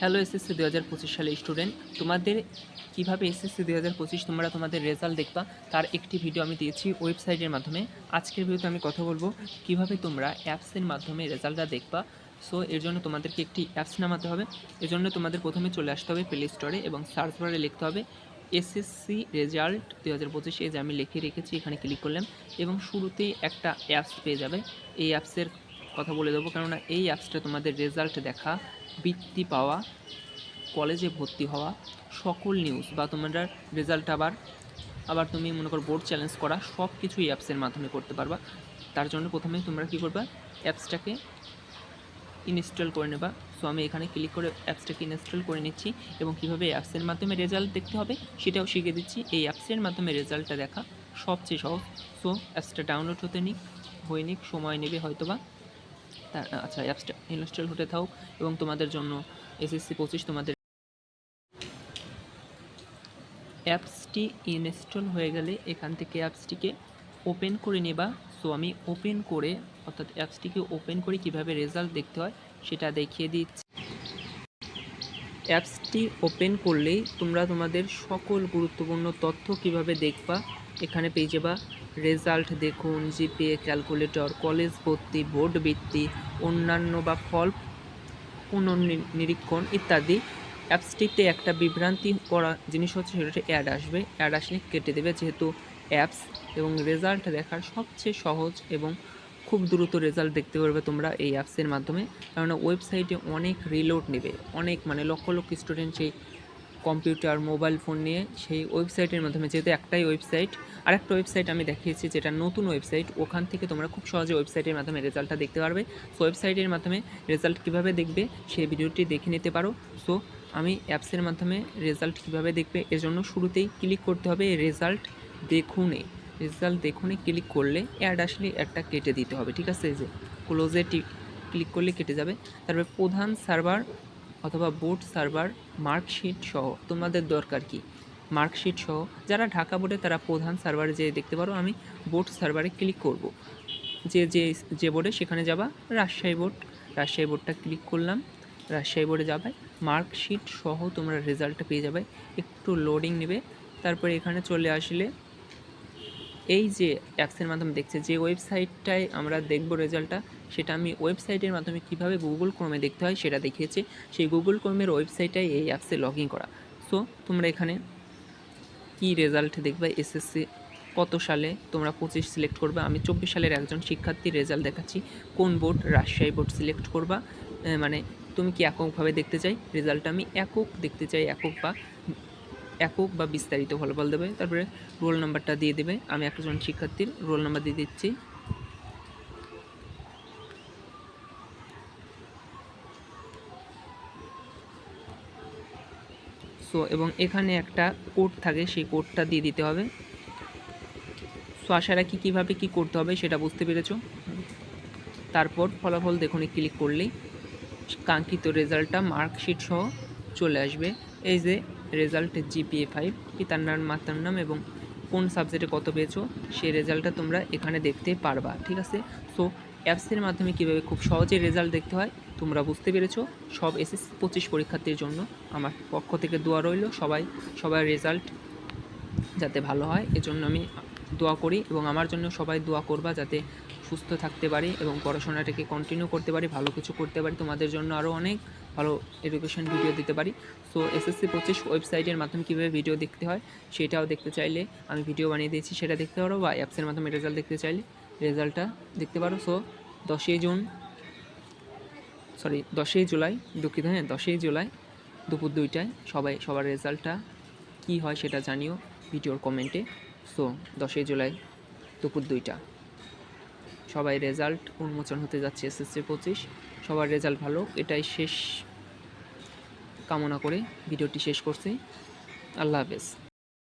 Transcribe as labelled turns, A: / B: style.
A: Hello SSC দু হাজার পঁচিশ সালে স্টুডেন্ট তোমাদের কীভাবে এসএসসি দু হাজার পঁচিশ তোমরা তোমাদের রেজাল্ট দেখবা, তার একটি ভিডিও আমি দিয়েছি ওয়েবসাইটের মাধ্যমে। আজকের ভিডিওতে আমি কথা বলব কীভাবে তোমরা অ্যাপসের মাধ্যমে রেজাল্টটা দেখবা। সো এর জন্য তোমাদেরকে একটি অ্যাপস নামাতে হবে। এর জন্য তোমাদের প্রথমে চলে আসতে হবে প্লে স্টোরে এবং সার্চ বারে লিখতে হবে এসএসসি রেজাল্ট দু হাজার পঁচিশে যে আমি লিখে রেখেছি, এখানে ক্লিক করলাম এবং শুরুতেই একটা অ্যাপস পেয়ে যাবে। এই অ্যাপসের কথা বলে দেবো। কেননা এই অ্যাপসটা তোমাদের রেজাল্ট দেখা, বৃত্তি পাওয়া কলেজে ভর্তি হওয়া, সকল নিউজ বা তোমরা রেজাল্ট আবার আবার তুমি মনে করো বোর্ড চ্যালেঞ্জ করা সব কিছুই অ্যাপসের মাধ্যমে করতে পারবা। তার জন্য প্রথমে তোমরা কী করবা অ্যাপসটাকে ইনস্টল করে নেবা। সো আমি এখানে ক্লিক করে অ্যাপসটাকে ইনস্টল করে নিচ্ছি এবং কীভাবে অ্যাপসের মাধ্যমে রেজাল্ট দেখতে হবে সেটাও শিখে দিচ্ছি। এই অ্যাপসের মাধ্যমে রেজাল্টটা দেখা সবচেয়ে সহজ। সো অ্যাপসটা ডাউনলোড হতে নিক, হয়ে নিক, সময় নেবে হয়তোবা। তার আচ্ছা অ্যাপসটা ইনস্টল থাক এবং তোমাদের জন্য এসএসসি পঁচিশ তোমাদের অ্যাপসটি ইনস্টল হয়ে গেলে এখান থেকে অ্যাপসটিকে ওপেন করে নেবা। সো আমি ওপেন করে, অর্থাৎ অ্যাপসটিকে ওপেন করে কীভাবে রেজাল্ট দেখতে হয় সেটা দেখিয়ে দিচ্ছি। অ্যাপসটি ওপেন করলেই তোমরা তোমাদের সকল গুরুত্বপূর্ণ তথ্য কীভাবে দেখবা এখানে পেয়ে যাবা। রেজাল্ট দেখুন, জিপিএ, ক্যালকুলেটর, কলেজ ভর্তি, বোর্ড বৃত্তি অন্যান্য বা ফল পুনর্নিরীক্ষণ ইত্যাদি। অ্যাপসটিতে একটা বিভ্রান্তি করা জিনিস হচ্ছে সেটা অ্যাড আসবে। অ্যাড আসলে কেটে দেবে যেহেতু অ্যাপস এবং রেজাল্ট দেখার সবচেয়ে সহজ এবং খুব দ্রুত রেজাল্ট দেখতে পারবে তোমরা এই অ্যাপসের মাধ্যমে। কেননা ওয়েবসাইটে অনেক রিলোড নেবে, অনেক মানে লক্ষ লক্ষ স্টুডেন্ট সেই কম্পিউটার, মোবাইল ফোন নিয়ে সেই ওয়েবসাইটের মাধ্যমে যেহেতু একটাই ওয়েবসাইট, আরেকটা ওয়েবসাইট আমি দেখিয়েছি যেটা নতুন ওয়েবসাইট, ওখান থেকে তোমরা খুব সহজে ওয়েবসাইটের মাধ্যমে রেজাল্টটা দেখতে পারবে। সো, ওয়েবসাইটের মাধ্যমে রেজাল্ট কীভাবে দেখবে সেই ভিডিওটি দেখে নিতে পারো। সো, আমি অ্যাপসের মাধ্যমে রেজাল্ট কীভাবে দেখবে এজন্য শুরুতেই ক্লিক করতে হবে রেজাল্ট দেখুনে। রেজাল্ট দেখুনে ক্লিক করলে অ্যাড আসলে অ্যাডটা কেটে দিতে হবে, ঠিক আছে? যে, ক্লোজে ক্লিক করলে কেটে যাবে। তারপরে প্রধান সার্ভার অথবা বোর্ড সার্ভার মার্কশিট সহ, তোমাদের দরকার কি? মার্কশিট সহ, যারা ঢাকা বোর্ডে তারা প্রধান সার্ভারে যে দেখতে পারো, আমি বোর্ড সার্ভারে ক্লিক করব। যে যে যে বোর্ডে সেখানে যাবা, রাজশাহী বোর্ড রাজশাহী বোর্ডটা ক্লিক করলাম, রাজশাহী বোর্ডে যাবে মার্কশিট সহ তোমরা রেজাল্টটা পেয়ে যাবে, একটু লোডিং নেবে, তারপরে এখানে চলে আসলে এই যে অ্যাপসের মাধ্যমে দেখছে, যে ওয়েবসাইটটায় আমরা দেখব রেজাল্টটা, সেটা আমি ওয়েবসাইটের মাধ্যমে কীভাবে গুগল ক্রোমে দেখতে হয় সেটা দেখিয়েছে। সেই গুগল ক্রোমের ওয়েবসাইটটাই এই অ্যাপসে লগ ইন করা। সো, তোমরা এখানে কি রেজাল্ট দেখবে? এসএসসি কত সালে? তোমরা পঁচিশ সিলেক্ট করবে। আমি চব্বিশ সালের একজন শিক্ষার্থীর রেজাল্ট দেখাচ্ছি। কোন বোর্ড? রাজশাহী বোর্ড সিলেক্ট করবা। মানে তুমি কি এককভাবে দেখতে চাই? রেজাল্টটা আমি একক দেখতে চাই, একক বা একক বা বিস্তারিত ফলাফল দেবে। তারপরে রোল নাম্বারটা দিয়ে দেবে। আমি একজন শিক্ষার্থীর রোল নাম্বার দিয়ে দিচ্ছি। সো এবং এখানে একটা কোড থাকে, সেই কোডটা দিয়ে দিতে হবে। সো আশা রাখি কীভাবে কী করতে হবে সেটা বুঝতে পেরেছ। তারপর ফলাফল দেখুন ক্লিক করলেই কাঙ্ক্ষিত রেজাল্টটা, মার্কশিট সহ চলে আসবে। এই যে রেজাল্ট জিপিএ ফাইভ পিতার নাম, মাতার নাম এবং কোন সাবজেক্টে কত পেয়েছ, সেই রেজাল্টটা তোমরা এখানে দেখতে পারবা, ঠিক আছে? সো অ্যাপসের মাধ্যমে কীভাবে খুব সহজে রেজাল্ট দেখতে হয়, তোমরা বুঝতে পেরেছ। সব এসএস পঁচিশ পরীক্ষার্থীর জন্য আমার পক্ষ থেকে দোয়া রইল, সবাই, সবার রেজাল্ট যাতে ভালো হয়, এজন্য আমি দোয়া করি এবং আমার জন্য সবাই দোয়া করবা যাতে সুস্থ থাকতে পারি এবং পড়াশোনাটাকে কন্টিনিউ করতে পারি, ভালো কিছু করতে পারি। তোমাদের জন্য আরও অনেক ভালো এডুকেশন ভিডিও দিতে পারি। সো এসএসসি পঁচিশ ওয়েবসাইটের মাধ্যমে কীভাবে ভিডিও দেখতে হয়, সেটাও দেখতে চাইলে আমি ভিডিও বানিয়ে দিয়েছি, সেটা দেখতে পারো বা অ্যাপসের মাধ্যমে রেজাল্ট দেখতে চাইলে রেজাল্টটা দেখতে পারো। সো দশই জুন সরি দশই জুলাই, দুঃখিত হ্যাঁ দশই জুলাই দুপুর দুইটায় সবাই, সবার রেজাল্টটা কী হয় সেটা জানিও ভিডিওর কমেন্টে সো দশই জুলাই দুপুর দুইটা। সবাই রেজাল্ট উন্মোচন হতে যাচ্ছে এসএসসি পঁচিশ। সবার রেজাল্ট ভালো, এটাই শেষ কামনা করে ভিডিওটি শেষ করছি। আল্লাহ হাফেজ।